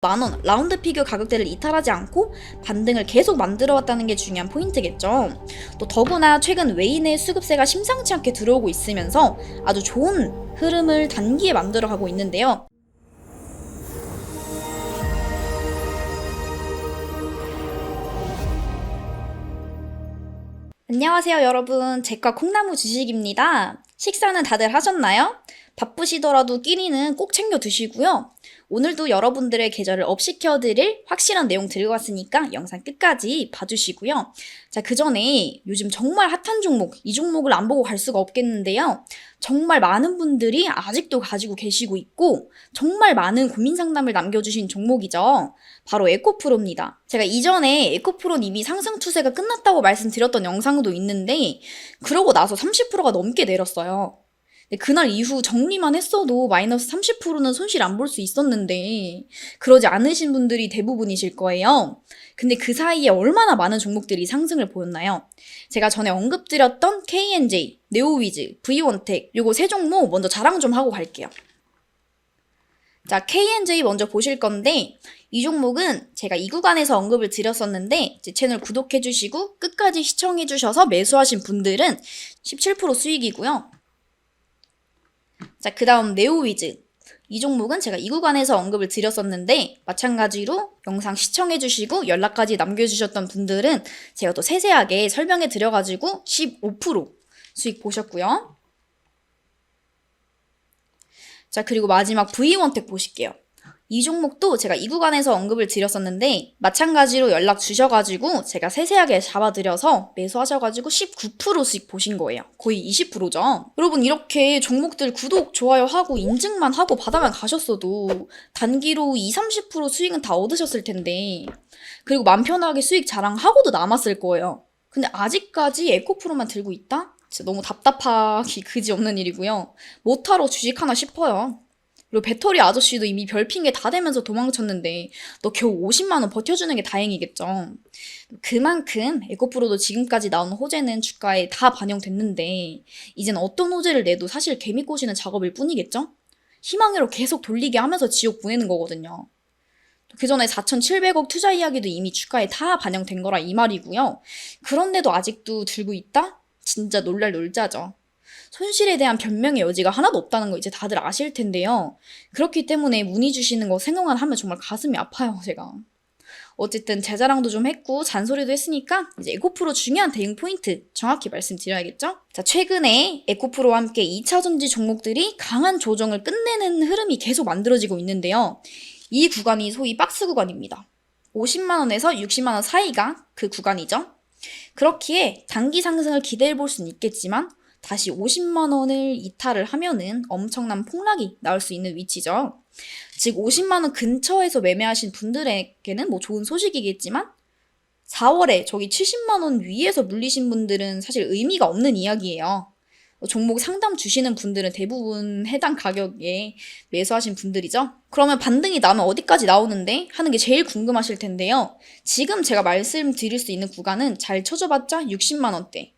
만원 라운드 피규어 가격대를 이탈하지 않고 반등을 계속 만들어 왔다는 게 중요한 포인트겠죠. 또 더구나 최근 외인의 수급세가 심상치 않게 들어오고 있으면서 아주 좋은 흐름을 단기에 만들어 가고 있는데요. 안녕하세요 여러분 제과 콩나무 주식입니다. 식사는 다들 하셨나요? 바쁘시더라도 끼니는 꼭 챙겨 드시고요. 오늘도 여러분들의 계절을 업시켜드릴 확실한 내용 들고 왔으니까 영상 끝까지 봐주시고요. 자, 그 전에 요즘 정말 핫한 종목, 이 종목을 안 보고 갈 수가 없겠는데요. 정말 많은 분들이 아직도 가지고 계시고 있고, 정말 많은 고민 상담을 남겨주신 종목이죠. 바로 에코프로입니다. 제가 이전에 에코프로는 이미 상승 추세가 끝났다고 말씀드렸던 영상도 있는데, 그러고 나서 30%가 넘게 내렸어요. 근데 그날 이후 정리만 했어도 마이너스 30%는 손실 안 볼 수 있었는데 그러지 않으신 분들이 대부분이실 거예요. 근데 그 사이에 얼마나 많은 종목들이 상승을 보였나요? 제가 전에 언급드렸던 KNJ, 네오위즈, V원텍 요거 세 종목 먼저 자랑 좀 하고 갈게요. 자, KNJ 먼저 보실 건데 이 종목은 제가 이 구간에서 언급을 드렸었는데 제 채널 구독해 주시고 끝까지 시청해 주셔서 매수하신 분들은 17% 수익이고요. 자, 그 다음 네오위즈. 이 종목은 제가 이 구간에서 언급을 드렸었는데 마찬가지로 영상 시청해 주시고 연락까지 남겨 주셨던 분들은 제가 또 세세하게 설명해 드려 가지고 15% 수익 보셨고요. 자, 그리고 마지막 V원택 보실게요. 이 종목도 제가 이 구간에서 언급을 드렸었는데 마찬가지로 연락 주셔가지고 제가 세세하게 잡아드려서 매수하셔가지고 19% 수익 보신 거예요. 거의 20%죠. 여러분 이렇게 종목들 구독, 좋아요 하고 인증만 하고 받아만 가셨어도 단기로 2, 30% 수익은 다 얻으셨을 텐데 그리고 맘 편하게 수익 자랑하고도 남았을 거예요. 근데 아직까지 에코프로만 들고 있다? 진짜 너무 답답하기 그지 없는 일이고요. 못하러 주식 하나 싶어요. 그리고 배터리 아저씨도 이미 별핑계 다 되면서 도망쳤는데 너 겨우 50만 원 버텨주는 게 다행이겠죠. 그만큼 에코프로도 지금까지 나온 호재는 주가에 다 반영됐는데 이젠 어떤 호재를 내도 사실 개미 꼬시는 작업일 뿐이겠죠? 희망으로 계속 돌리게 하면서 지옥 보내는 거거든요. 그 전에 4,700억 투자 이야기도 이미 주가에 다 반영된 거라 이 말이고요. 그런데도 아직도 들고 있다? 진짜 놀랄 놀자죠. 손실에 대한 변명의 여지가 하나도 없다는 거 이제 다들 아실 텐데요. 그렇기 때문에 문의 주시는 거 생각만 하면 정말 가슴이 아파요, 제가. 어쨌든 제 자랑도 좀 했고 잔소리도 했으니까 이제 에코프로 중요한 대응 포인트 정확히 말씀드려야겠죠? 자, 최근에 에코프로와 함께 2차 전지 종목들이 강한 조정을 끝내는 흐름이 계속 만들어지고 있는데요. 이 구간이 소위 박스 구간입니다. 50만 원에서 60만 원 사이가 그 구간이죠. 그렇기에 단기 상승을 기대해 볼 수는 있겠지만 다시 50만 원을 이탈을 하면은 엄청난 폭락이 나올 수 있는 위치죠. 즉 50만 원 근처에서 매매하신 분들에게는 뭐 좋은 소식이겠지만 4월에 저기 70만 원 위에서 물리신 분들은 사실 의미가 없는 이야기예요. 종목 상담 주시는 분들은 대부분 해당 가격에 매수하신 분들이죠. 그러면 반등이 나면 어디까지 나오는데 하는 게 제일 궁금하실 텐데요. 지금 제가 말씀드릴 수 있는 구간은 잘 쳐줘봤자 60만 원대.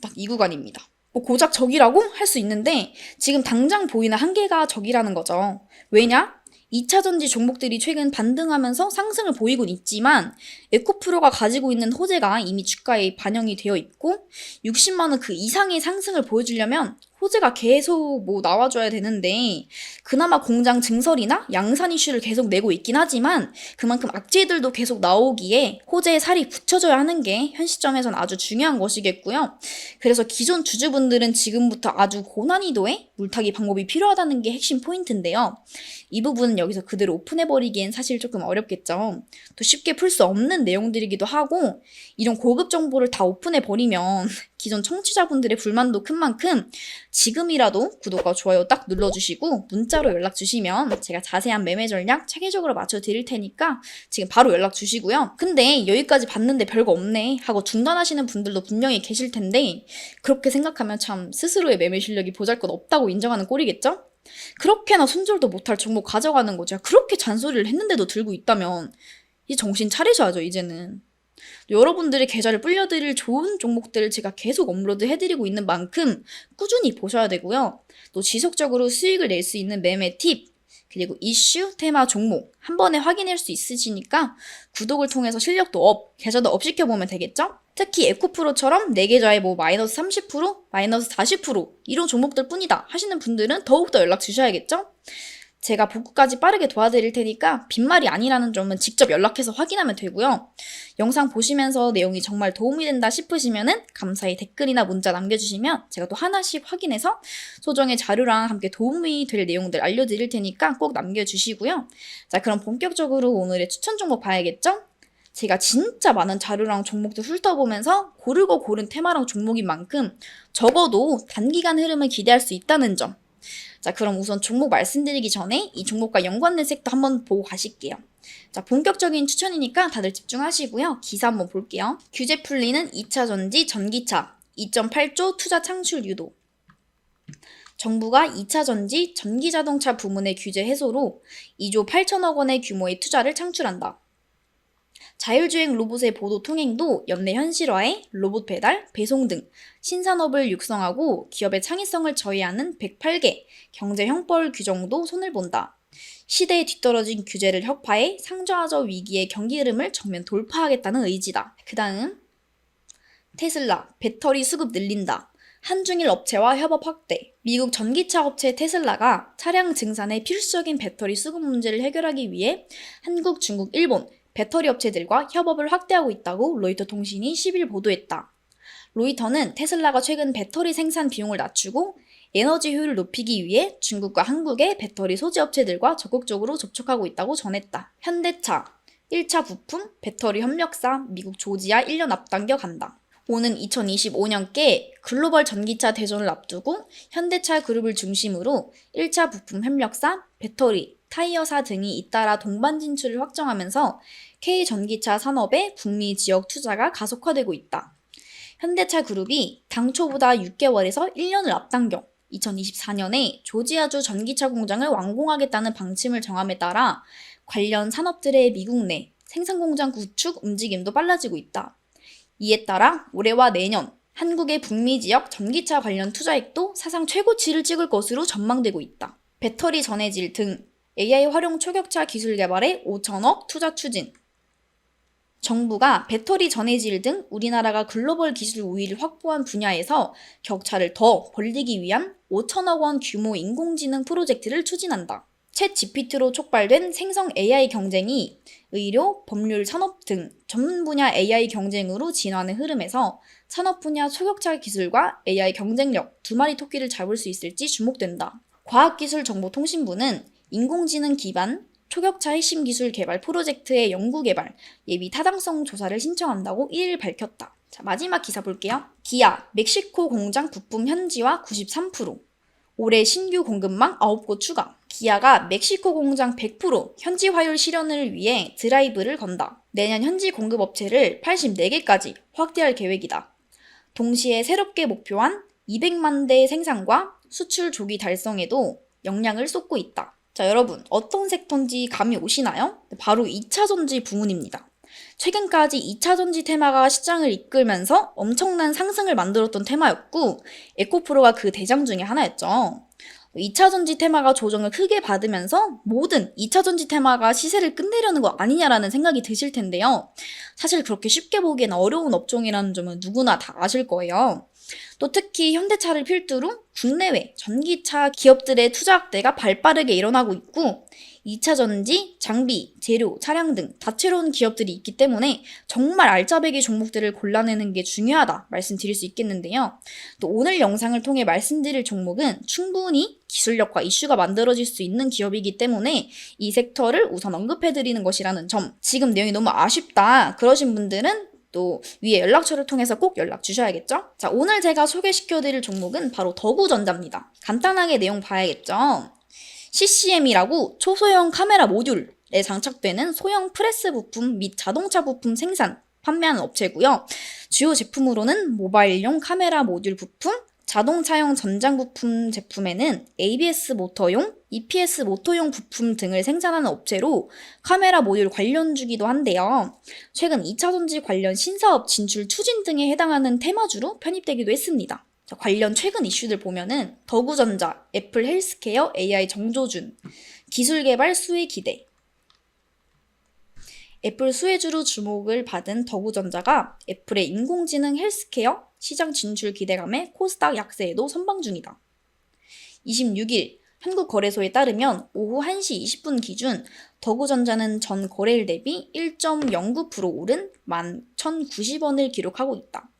딱 이 구간입니다. 뭐 고작 적이라고 할 수 있는데 지금 당장 보이는 한계가 적이라는 거죠. 왜냐? 2차 전지 종목들이 최근 반등하면서 상승을 보이곤 있지만 에코프로가 가지고 있는 호재가 이미 주가에 반영이 되어 있고 60만 원 그 이상의 상승을 보여주려면 호재가 계속 뭐 나와줘야 되는데 그나마 공장 증설이나 양산 이슈를 계속 내고 있긴 하지만 그만큼 악재들도 계속 나오기에 호재의 살이 굳혀져야 하는 게 현 시점에선 아주 중요한 것이겠고요. 그래서 기존 주주분들은 지금부터 아주 고난이도의 물타기 방법이 필요하다는 게 핵심 포인트인데요. 이 부분은 여기서 그대로 오픈해버리기엔 사실 조금 어렵겠죠. 또 쉽게 풀 수 없는 내용들이기도 하고 이런 고급 정보를 다 오픈해버리면 기존 청취자분들의 불만도 큰 만큼 지금이라도 구독과 좋아요 딱 눌러주시고 문자로 연락 주시면 제가 자세한 매매 전략 체계적으로 맞춰 드릴 테니까 지금 바로 연락 주시고요. 근데 여기까지 봤는데 별거 없네 하고 중단하시는 분들도 분명히 계실 텐데 그렇게 생각하면 참 스스로의 매매 실력이 보잘것 없다고 인정하는 꼴이겠죠? 그렇게나 손절도 못할 종목 가져가는 거 제가 그렇게 잔소리를 했는데도 들고 있다면 이제 정신 차리셔야죠 이제는. 여러분들의 계좌를 불려드릴 좋은 종목들을 제가 계속 업로드 해드리고 있는 만큼 꾸준히 보셔야 되고요. 또 지속적으로 수익을 낼 수 있는 매매 팁, 그리고 이슈, 테마, 종목 한 번에 확인할 수 있으시니까 구독을 통해서 실력도 업, 계좌도 업 시켜보면 되겠죠? 특히 에코프로처럼 내 계좌에 뭐 마이너스 30%, 마이너스 40% 이런 종목들 뿐이다 하시는 분들은 더욱더 연락 주셔야겠죠? 제가 복구까지 빠르게 도와드릴 테니까 빈말이 아니라는 점은 직접 연락해서 확인하면 되고요. 영상 보시면서 내용이 정말 도움이 된다 싶으시면은 감사히 댓글이나 문자 남겨주시면 제가 또 하나씩 확인해서 소정의 자료랑 함께 도움이 될 내용들 알려드릴 테니까 꼭 남겨주시고요. 자, 그럼 본격적으로 오늘의 추천 종목 봐야겠죠? 제가 진짜 많은 자료랑 종목들 훑어보면서 고르고 고른 테마랑 종목인 만큼 적어도 단기간 흐름을 기대할 수 있다는 점. 자, 그럼 우선 종목 말씀드리기 전에 이 종목과 연관된 섹터 한번 보고 가실게요. 자, 본격적인 추천이니까 다들 집중하시고요. 기사 한번 볼게요. 규제 풀리는 2차 전지 전기차 2.8조 투자 창출 유도. 정부가 2차 전지 전기 자동차 부문의 규제 해소로 2조 8천억 원의 규모의 투자를 창출한다. 자율주행 로봇의 보도 통행도 연내 현실화해 로봇 배달, 배송 등 신산업을 육성하고 기업의 창의성을 저해하는 108개 경제 형벌 규정도 손을 본다. 시대에 뒤떨어진 규제를 혁파해 상저하저 위기의 경기 흐름을 정면 돌파하겠다는 의지다. 그 다음 테슬라 배터리 수급 늘린다. 한중일 업체와 협업 확대. 미국 전기차 업체 테슬라가 차량 증산의 필수적인 배터리 수급 문제를 해결하기 위해 한국, 중국, 일본 배터리 업체들과 협업을 확대하고 있다고 로이터 통신이 10일 보도했다. 로이터는 테슬라가 최근 배터리 생산 비용을 낮추고 에너지 효율을 높이기 위해 중국과 한국의 배터리 소재 업체들과 적극적으로 접촉하고 있다고 전했다. 현대차 1차 부품 배터리 협력사 미국 조지아 1년 앞당겨 간다. 오는 2025년께 글로벌 전기차 대전을 앞두고 현대차 그룹을 중심으로 1차 부품 협력사, 배터리, 타이어사 등이 잇따라 동반 진출을 확정하면서 K 전기차 산업의 북미 지역 투자가 가속화되고 있다. 현대차 그룹이 당초보다 6개월에서 1년을 앞당겨 2024년에 조지아주 전기차 공장을 완공하겠다는 방침을 정함에 따라 관련 산업들의 미국 내 생산 공장 구축 움직임도 빨라지고 있다. 이에 따라 올해와 내년 한국의 북미 지역 전기차 관련 투자액도 사상 최고치를 찍을 것으로 전망되고 있다. 배터리 전해질 등 AI 활용 초격차 기술 개발에 5천억 투자 추진. 정부가 배터리 전해질 등 우리나라가 글로벌 기술 우위를 확보한 분야에서 격차를 더 벌리기 위한 5천억 원 규모 인공지능 프로젝트를 추진한다. 챗 GPT로 촉발된 생성 AI 경쟁이 의료, 법률, 산업 등 전문 분야 AI 경쟁으로 진화하는 흐름에서 산업 분야 초격차 기술과 AI 경쟁력 두 마리 토끼를 잡을 수 있을지 주목된다. 과학기술정보통신부는 인공지능 기반 초격차 핵심 기술 개발 프로젝트의 연구 개발 예비 타당성 조사를 신청한다고 1일 밝혔다. 자, 마지막 기사 볼게요. 기아, 멕시코 공장 부품 현지화 93%. 올해 신규 공급망 9곳 추가. 기아가 멕시코 공장 100% 현지 화율 실현을 위해 드라이브를 건다. 내년 현지 공급 업체를 84개까지 확대할 계획이다. 동시에 새롭게 목표한 200만 대 생산과 수출 조기 달성에도 역량을 쏟고 있다. 자, 여러분, 어떤 섹터인지 감이 오시나요? 바로 2차 전지 부문입니다. 최근까지 2차 전지 테마가 시장을 이끌면서 엄청난 상승을 만들었던 테마였고, 에코프로가 그 대장 중에 하나였죠. 2차 전지 테마가 조정을 크게 받으면서 모든 2차 전지 테마가 시세를 끝내려는 거 아니냐라는 생각이 드실 텐데요. 사실 그렇게 쉽게 보기엔 어려운 업종이라는 점은 누구나 다 아실 거예요. 또 특히 현대차를 필두로 국내외 전기차 기업들의 투자 확대가 발빠르게 일어나고 있고 2차 전지, 장비, 재료, 차량 등 다채로운 기업들이 있기 때문에 정말 알짜배기 종목들을 골라내는 게 중요하다 말씀드릴 수 있겠는데요. 또 오늘 영상을 통해 말씀드릴 종목은 충분히 기술력과 이슈가 만들어질 수 있는 기업이기 때문에 이 섹터를 우선 언급해드리는 것이라는 점. 지금 내용이 너무 아쉽다 그러신 분들은 또 위에 연락처를 통해서 꼭 연락 주셔야겠죠? 자, 오늘 제가 소개시켜 드릴 종목은 바로 더구전자입니다. 간단하게 내용 봐야겠죠? CCM이라고 초소형 카메라 모듈에 장착되는 소형 프레스 부품 및 자동차 부품 생산, 판매하는 업체고요. 주요 제품으로는 모바일용 카메라 모듈 부품, 자동차용 전장 부품 제품에는 ABS 모터용, EPS 모터용 부품 등을 생산하는 업체로 카메라 모듈 관련 주기도 한데요. 최근 2차 전지 관련 신사업 진출 추진 등에 해당하는 테마주로 편입되기도 했습니다. 자, 관련 최근 이슈들 보면은 더구전자, 애플 헬스케어, AI 정조준, 기술 개발 수혜 기대. 애플 수혜주로 주목을 받은 더구전자가 애플의 인공지능 헬스케어 시장 진출 기대감에 코스닥 약세에도 선방 중이다. 26일 한국거래소에 따르면 오후 1시 20분 기준 더구전자는 전 거래일 대비 1.09% 오른 11,090원을 기록하고 있다.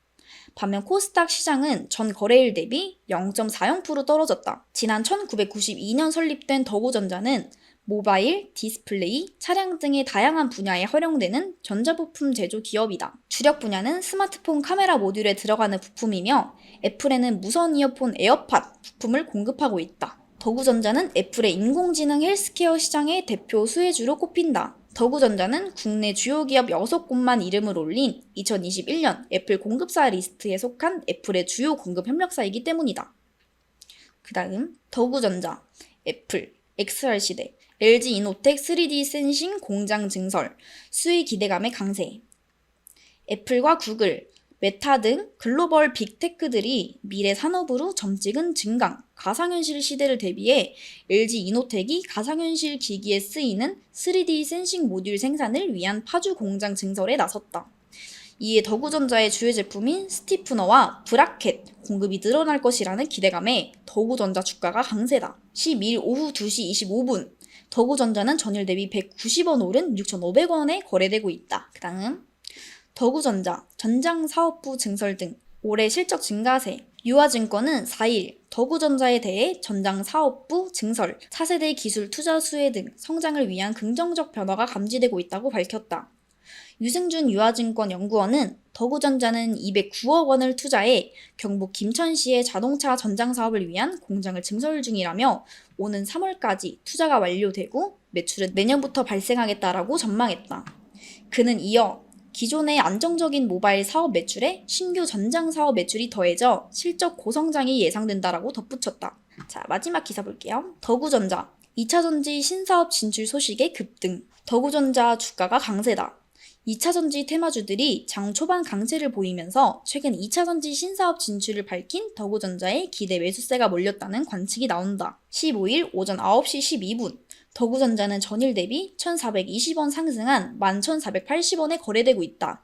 반면 코스닥 시장은 전 거래일 대비 0.40% 떨어졌다. 지난 1992년 설립된 더구전자는 모바일, 디스플레이, 차량 등의 다양한 분야에 활용되는 전자부품 제조 기업이다. 주력 분야는 스마트폰 카메라 모듈에 들어가는 부품이며 애플에는 무선 이어폰 에어팟 부품을 공급하고 있다. 더구전자는 애플의 인공지능 헬스케어 시장의 대표 수혜주로 꼽힌다. 더구전자는 국내 주요 기업 6곳만 이름을 올린 2021년 애플 공급사 리스트에 속한 애플의 주요 공급 협력사이기 때문이다. 그 다음 더구전자, 애플, XR 시대, LG 이노텍 3D 센싱 공장 증설, 수의 기대감의 강세. 애플과 구글, 메타 등 글로벌 빅테크들이 미래 산업으로 점찍은 증강, 가상현실 시대를 대비해 LG 이노텍이 가상현실 기기에 쓰이는 3D 센싱 모듈 생산을 위한 파주 공장 증설에 나섰다. 이에 더구전자의 주요 제품인 스티프너와 브라켓 공급이 늘어날 것이라는 기대감에 더구전자 주가가 강세다. 12일 오후 2시 25분 더구전자는 전일 대비 190원 오른 6,500원에 거래되고 있다. 그 다음 더구전자, 전장사업부 증설 등 올해 실적 증가세, 유화증권은 4일 더구전자에 대해 전장사업부 증설, 차세대 기술 투자 수혜 등 성장을 위한 긍정적 변화가 감지되고 있다고 밝혔다. 유승준 유화증권 연구원은 더구전자는 209억 원을 투자해 경북 김천시의 자동차 전장 사업을 위한 공장을 증설 중이라며 오는 3월까지 투자가 완료되고 매출은 내년부터 발생하겠다라고 전망했다. 그는 이어 기존의 안정적인 모바일 사업 매출에 신규 전장 사업 매출이 더해져 실적 고성장이 예상된다라고 덧붙였다. 자, 마지막 기사 볼게요. 더구전자 2차 전지 신사업 진출 소식에 급등. 더구전자 주가가 강세다. 2차 전지 테마주들이 장 초반 강세를 보이면서 최근 2차 전지 신사업 진출을 밝힌 더구전자에 기대 매수세가 몰렸다는 관측이 나온다. 15일 오전 9시 12분 더구전자는 전일 대비 1,420원 상승한 11,480원에 거래되고 있다.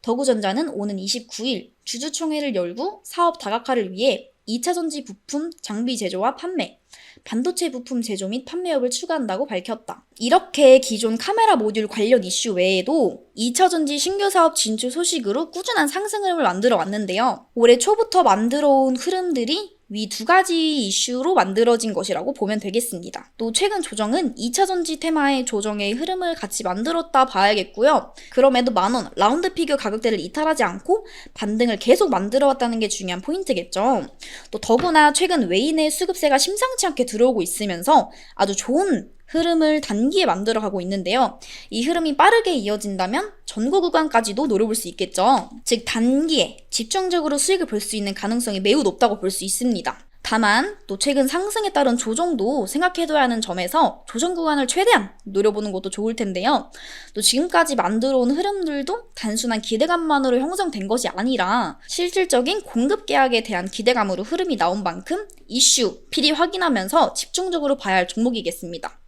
더구전자는 오는 29일 주주총회를 열고 사업 다각화를 위해 2차 전지 부품 장비 제조와 판매, 반도체 부품 제조 및 판매업을 추가한다고 밝혔다. 이렇게 기존 카메라 모듈 관련 이슈 외에도 2차 전지 신규 사업 진출 소식으로 꾸준한 상승 흐름을 만들어 왔는데요. 올해 초부터 만들어 온 흐름들이 위 두 가지 이슈로 만들어진 것이라고 보면 되겠습니다. 또 최근 조정은 2차 전지 테마의 조정의 흐름을 같이 만들었다 봐야겠고요. 그럼에도 만원 라운드 피규어 가격대를 이탈하지 않고 반등을 계속 만들어 왔다는 게 중요한 포인트겠죠. 또 더구나 최근 외인의 수급세가 심상치 않게 들어오고 있으면서 아주 좋은 흐름을 단기에 만들어 가고 있는데요. 이 흐름이 빠르게 이어진다면 전고 구간까지도 노려볼 수 있겠죠. 즉, 단기에 집중적으로 수익을 볼 수 있는 가능성이 매우 높다고 볼 수 있습니다. 다만 또 최근 상승에 따른 조정도 생각해둬야 하는 점에서 조정 구간을 최대한 노려보는 것도 좋을 텐데요. 또 지금까지 만들어 온 흐름들도 단순한 기대감만으로 형성된 것이 아니라 실질적인 공급 계약에 대한 기대감으로 흐름이 나온 만큼 이슈, 필히 확인하면서 집중적으로 봐야 할 종목이겠습니다.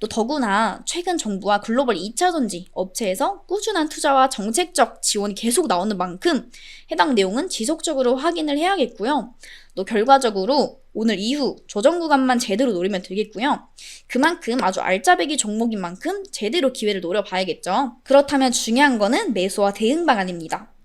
또 더구나 최근 정부와 글로벌 2차 전지 업체에서 꾸준한 투자와 정책적 지원이 계속 나오는 만큼 해당 내용은 지속적으로 확인을 해야겠고요. 또 결과적으로 오늘 이후 조정 구간만 제대로 노리면 되겠고요. 그만큼 아주 알짜배기 종목인 만큼 제대로 기회를 노려봐야겠죠. 그렇다면 중요한 거는 매수와 대응 방안입니다.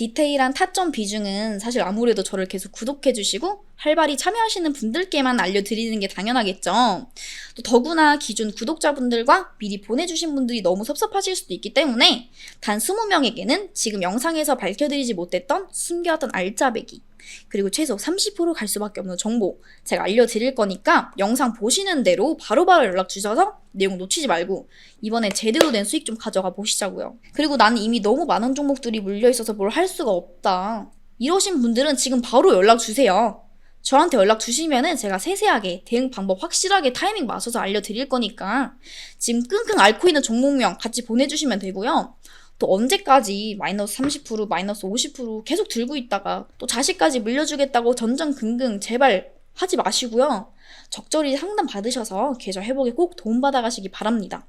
디테일한 타점 비중은 사실 아무래도 저를 계속 구독해주시고 활발히 참여하시는 분들께만 알려드리는 게 당연하겠죠. 또 더구나 기존 구독자분들과 미리 보내주신 분들이 너무 섭섭하실 수도 있기 때문에 단 20명에게는 지금 영상에서 밝혀드리지 못했던 숨겨왔던 알짜배기 그리고 최소 30%갈 수밖에 없는 정보 제가 알려드릴 거니까 영상 보시는 대로 바로바로 연락 주셔서 내용 놓치지 말고 이번에 제대로 된 수익 좀 가져가 보시자고요. 그리고 나는 이미 너무 많은 종목들이 물려 있어서 뭘 할 수가 없다. 이러신 분들은 지금 바로 연락 주세요. 저한테 연락 주시면은 제가 세세하게 대응 방법 확실하게 타이밍 맞춰서 알려드릴 거니까 지금 끙끙 앓고 있는 종목명 같이 보내주시면 되고요. 또 언제까지 마이너스 30% 마이너스 50% 계속 들고 있다가 또 자식까지 물려주겠다고 전전긍긍 제발 하지 마시고요. 적절히 상담 받으셔서 계좌 회복에 꼭 도움받아 가시기 바랍니다.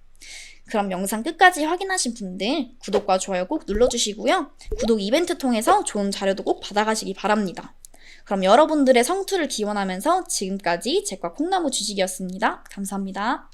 그럼 영상 끝까지 확인하신 분들 구독과 좋아요 꼭 눌러주시고요. 구독 이벤트 통해서 좋은 자료도 꼭 받아가시기 바랍니다. 그럼 여러분들의 성투를 기원하면서 지금까지 제과 콩나무 주식이었습니다. 감사합니다.